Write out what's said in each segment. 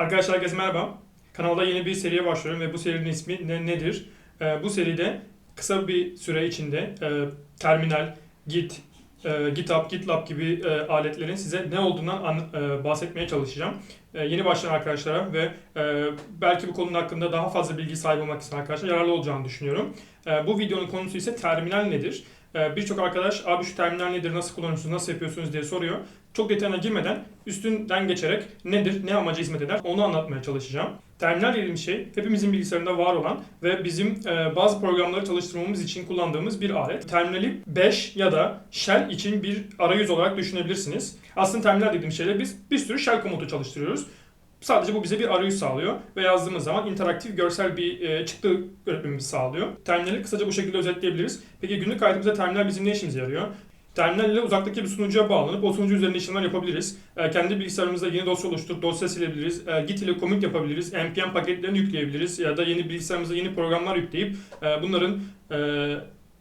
Arkadaşlar herkese merhaba. Kanalda yeni bir seriye başlıyorum ve bu serinin ismi ne, nedir? Ee, bu seride kısa bir süre içinde e, terminal, Git, e, GitHub, GitLab gibi e, aletlerin size ne olduğundan an- e, bahsetmeye çalışacağım. E, yeni başlayan arkadaşlara ve e, belki bu konunun hakkında daha fazla bilgi sahibi olmak isteyen arkadaşlara yararlı olacağını düşünüyorum. E, bu videonun konusu ise terminal nedir? E, Birçok arkadaş abi şu terminal nedir, nasıl kullanıyorsunuz, nasıl yapıyorsunuz diye soruyor. Çok detayına girmeden üstünden geçerek nedir, ne amaca hizmet eder onu anlatmaya çalışacağım. Terminal dediğimiz şey hepimizin bilgisayarında var olan ve bizim e, bazı programları çalıştırmamız için kullandığımız bir alet. Terminali Bash ya da Shell için bir arayüz olarak düşünebilirsiniz. Aslında terminal dediğimiz şeyle biz bir sürü Shell komutu çalıştırıyoruz. Sadece bu bize bir arayüz sağlıyor ve yazdığımız zaman interaktif görsel bir e, çıktı üretmemizi sağlıyor. Terminali kısaca bu şekilde özetleyebiliriz. Peki günlük hayatımızda terminal bizim ne işimize yarıyor? Terminal ile uzaktaki bir sunucuya bağlanıp o sunucu üzerinde işlemler yapabiliriz. E, kendi bilgisayarımızda yeni dosya oluşturup dosya silebiliriz. E, Git ile commit yapabiliriz. npm paketlerini yükleyebiliriz ya da yeni bilgisayarımıza yeni programlar yükleyip e, bunların e,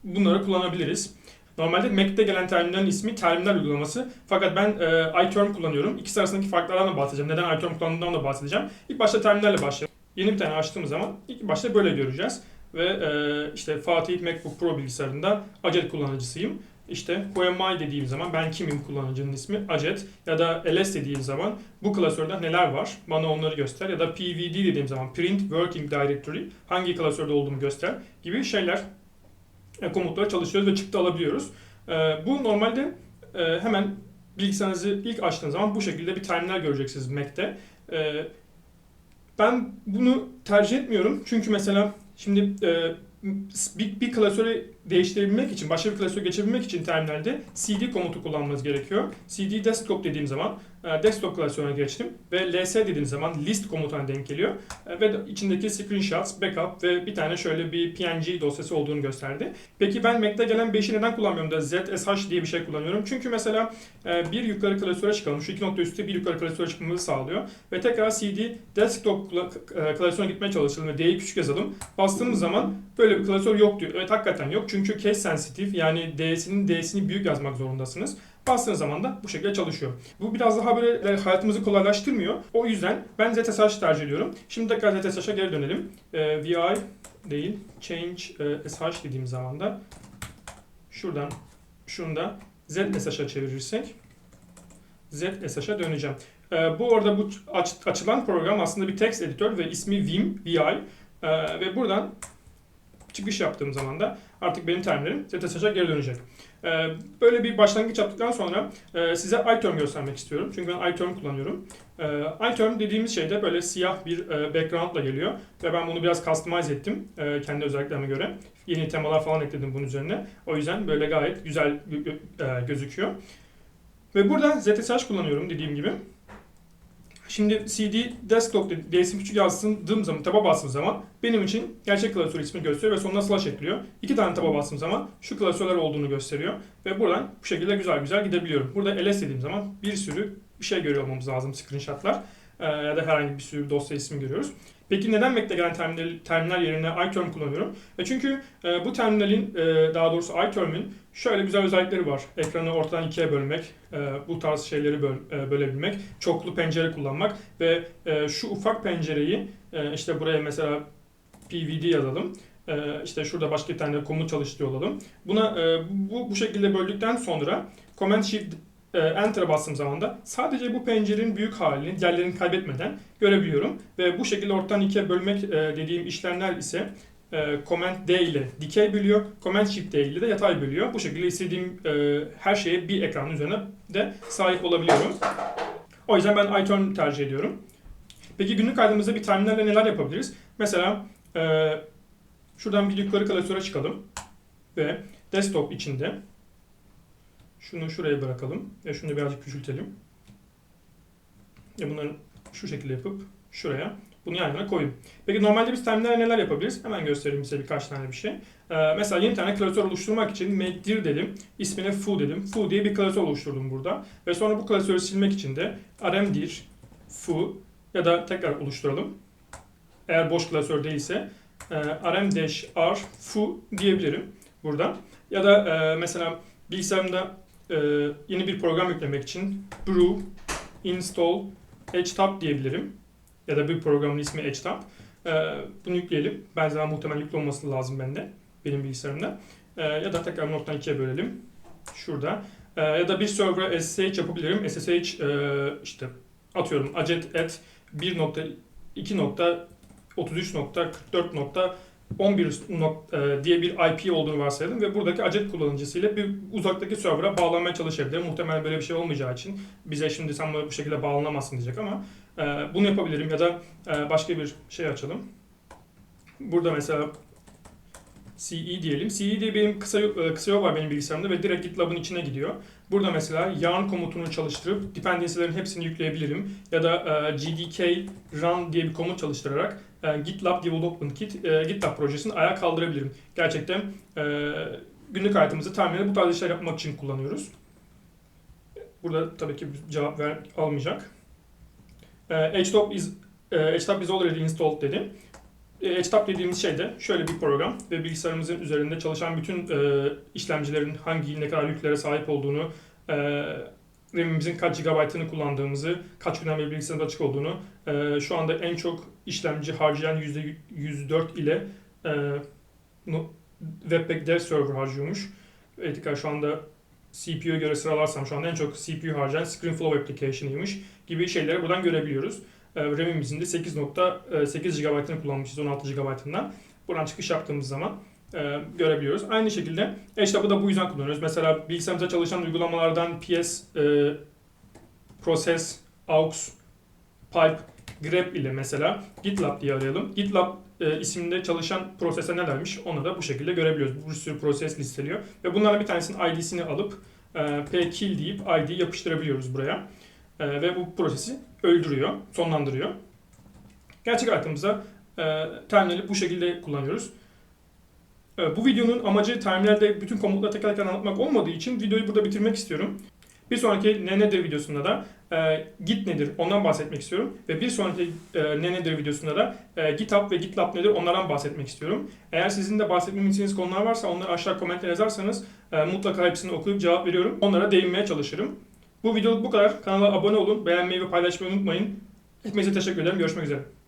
bunları kullanabiliriz. Normalde Mac'te gelen terminalin ismi terminal uygulaması. Fakat ben e, iTerm kullanıyorum. İkisi arasındaki farklardan da bahsedeceğim. Neden iTerm kullandığımdan da bahsedeceğim. İlk başta terminalle başlayalım. Yeni bir tane açtığımız zaman ilk başta böyle göreceğiz. Ve e, işte Fatih MacBook Pro bilgisayarında Acet kullanıcısıyım. İşte Who am I dediğim zaman ben kimim kullanıcının ismi Acet ya da ls dediğim zaman bu klasörde neler var bana onları göster ya da pvd dediğim zaman Print Working Directory hangi klasörde olduğumu göster gibi şeyler komutlara çalışıyoruz ve çıktı alabiliyoruz. E, bu normalde e, hemen bilgisayarınızı ilk açtığınız zaman bu şekilde bir terminal göreceksiniz Mac'te. E, ben bunu tercih etmiyorum çünkü mesela şimdi e, bir, bir klasörü değiştirebilmek için, başka bir klasöre geçebilmek için terminalde cd komutu kullanmanız gerekiyor. cd desktop dediğim zaman e, desktop klasörüne geçtim ve ls dediğim zaman list komutuna denk geliyor. E, ve de içindeki screenshots, backup ve bir tane şöyle bir png dosyası olduğunu gösterdi. Peki ben Mac'te gelen 5'i neden kullanmıyorum da zsh diye bir şey kullanıyorum? Çünkü mesela e, bir yukarı klasöre çıkalım. Şu iki nokta üstü bir yukarı klasöre çıkmamızı sağlıyor. Ve tekrar cd desktop kla- klasörüne gitmeye çalışalım ve d'yi küçük yazalım. Bastığımız zaman böyle bir klasör yok diyor. Evet hakikaten yok. Çünkü case sensitive yani d'sinin d'sini büyük yazmak zorundasınız. Bastığınız zaman da bu şekilde çalışıyor. Bu biraz daha böyle hayatımızı kolaylaştırmıyor. O yüzden ben ZSH tercih ediyorum. Şimdi tekrar ZSH'a geri dönelim. Ee, VI değil, change e, SH dediğim zaman da şuradan şunu da ZSH'a çevirirsek ZSH'a döneceğim. Ee, bu arada bu aç, açılan program aslında bir text editör ve ismi Vim, VI. Ee, ve buradan çıkış yaptığım zaman da artık benim terminalim ZSH'a geri dönecek. Ee, Böyle bir başlangıç yaptıktan sonra e, size iTerm göstermek istiyorum. Çünkü ben iTerm kullanıyorum. Ee, iTerm dediğimiz şey de böyle siyah bir e, backgroundla geliyor. Ve ben bunu biraz customize ettim e, kendi özelliklerime göre. Yeni temalar falan ekledim bunun üzerine. O yüzden böyle gayet güzel e, gözüküyor. Ve burada ZSH kullanıyorum dediğim gibi. Şimdi CD desktop DSM küçük yazdığım zaman, taba bastığım zaman benim için gerçek klasör ismini gösteriyor ve sonuna slash ekliyor. İki tane taba bastığım zaman şu klasörler olduğunu gösteriyor. Ve buradan bu şekilde güzel güzel gidebiliyorum. Burada ls dediğim zaman bir sürü bir şey görüyor olmamız lazım screenshotlar. Ee, ya da herhangi bir sürü dosya ismi görüyoruz. Peki neden Mac'te gelen terminal, terminal yerine iTerm kullanıyorum? E çünkü e, bu terminalin, e, daha doğrusu iTerm'in şöyle güzel özellikleri var. Ekranı ortadan ikiye bölmek, e, bu tarz şeyleri böl, e, bölebilmek, çoklu pencere kullanmak ve e, şu ufak pencereyi e, işte buraya mesela pvd yazalım. E, işte şurada başka bir tane komut çalıştırıyor olalım. Buna e, bu, bu şekilde böldükten sonra Command Shift e, Enter'a bastığım zaman da sadece bu pencerenin büyük halini diğerlerini kaybetmeden görebiliyorum. Ve bu şekilde ortadan ikiye bölmek e, dediğim işlemler ise e, Command D ile dikey bölüyor, Command Shift D ile de yatay bölüyor. Bu şekilde istediğim e, her şeye bir ekranın üzerine de sahip olabiliyorum. O yüzden ben iTerm tercih ediyorum. Peki günlük hayatımızda bir terminalle neler yapabiliriz? Mesela e, şuradan bir yukarı klasöre çıkalım ve desktop içinde şunu şuraya bırakalım ve şunu birazcık küçültelim. Ya bunları şu şekilde yapıp şuraya bunu yan yana koyayım. Peki normalde biz terminalle neler yapabiliriz? Hemen göstereyim size birkaç tane bir şey. Ee, mesela yeni tane klasör oluşturmak için makedir dedim. İsmine foo dedim. Foo diye bir klasör oluşturdum burada. Ve sonra bu klasörü silmek için de rmdir foo ya da tekrar oluşturalım. Eğer boş klasör değilse e, rm-r foo diyebilirim burada. Ya da e, mesela bilgisayarımda e, yeni bir program yüklemek için brew install htap diyebilirim. Ya da bir programın ismi htap. E, ee, bunu yükleyelim. Ben zaten muhtemelen yüklü olması lazım bende. Benim bilgisayarımda. E, ya da tekrar noktadan ikiye bölelim. Şurada. E, ya da bir server'a SSH yapabilirim. SSH e, işte atıyorum acet at 1.2.33.44. 11 e, diye bir IP olduğunu varsayalım ve buradaki acet kullanıcısı ile bir uzaktaki server'a bağlanmaya çalışabilir. Muhtemelen böyle bir şey olmayacağı için bize şimdi sen bu şekilde bağlanamazsın diyecek ama e, bunu yapabilirim ya da e, başka bir şey açalım. Burada mesela CE diyelim. CE diye benim kısa, kısa yol var benim bilgisayarımda ve direkt GitLab'ın içine gidiyor. Burada mesela yarn komutunu çalıştırıp dependency'lerin hepsini yükleyebilirim. Ya da gdk run diye bir komut çalıştırarak e, GitLab Development Kit, e, GitLab projesini ayağa kaldırabilirim. Gerçekten e, günlük hayatımızı terminalde bu tarz işler yapmak için kullanıyoruz. Burada tabii ki cevap ver, almayacak. E, HTOP is, e, HTOP is already installed dedi. E, HTOP dediğimiz şey de şöyle bir program ve bilgisayarımızın üzerinde çalışan bütün e, işlemcilerin hangi ne kadar yüklere sahip olduğunu, e, RAM'imizin kaç GB'ını kullandığımızı, kaç günden beri bilgisayarımız açık olduğunu, e, şu anda en çok işlemci harcayan %104 ile e, Webpack Dev Server harcıyormuş. Etika şu anda CPU'ya göre sıralarsam şu anda en çok CPU harcayan ScreenFlow Application'ıymış gibi şeyleri buradan görebiliyoruz. E, RAM'imizin de 8.8 GB'ını kullanmışız 16 GB'ından. Buradan çıkış yaptığımız zaman e, görebiliyoruz. Aynı şekilde HTAP'ı da bu yüzden kullanıyoruz. Mesela bilgisayarımızda çalışan uygulamalardan PS, e, Process, Aux, Pipe, grep ile mesela GitLab diye arayalım. GitLab e, isimde çalışan prosese nelermiş onu da bu şekilde görebiliyoruz. Bir sürü proses listeliyor. Ve bunlardan bir tanesinin ID'sini alıp e, pkill deyip ID yapıştırabiliyoruz buraya. E, ve bu prosesi öldürüyor, sonlandırıyor. Gerçek hayatımızda e, terminali bu şekilde kullanıyoruz. E, bu videonun amacı terminalde bütün komutları teker teker anlatmak olmadığı için videoyu burada bitirmek istiyorum. Bir sonraki ne nedir videosunda da e, Git nedir ondan bahsetmek istiyorum. Ve bir sonraki e, ne nedir videosunda da e, GitHub ve GitLab nedir onlardan bahsetmek istiyorum. Eğer sizin de bahsetmemi istediğiniz konular varsa onları aşağı komentlere yazarsanız e, mutlaka hepsini okuyup cevap veriyorum. Onlara değinmeye çalışırım. Bu videoluk bu kadar. Kanala abone olun, beğenmeyi ve paylaşmayı unutmayın. Hepinize teşekkür ederim. Görüşmek üzere.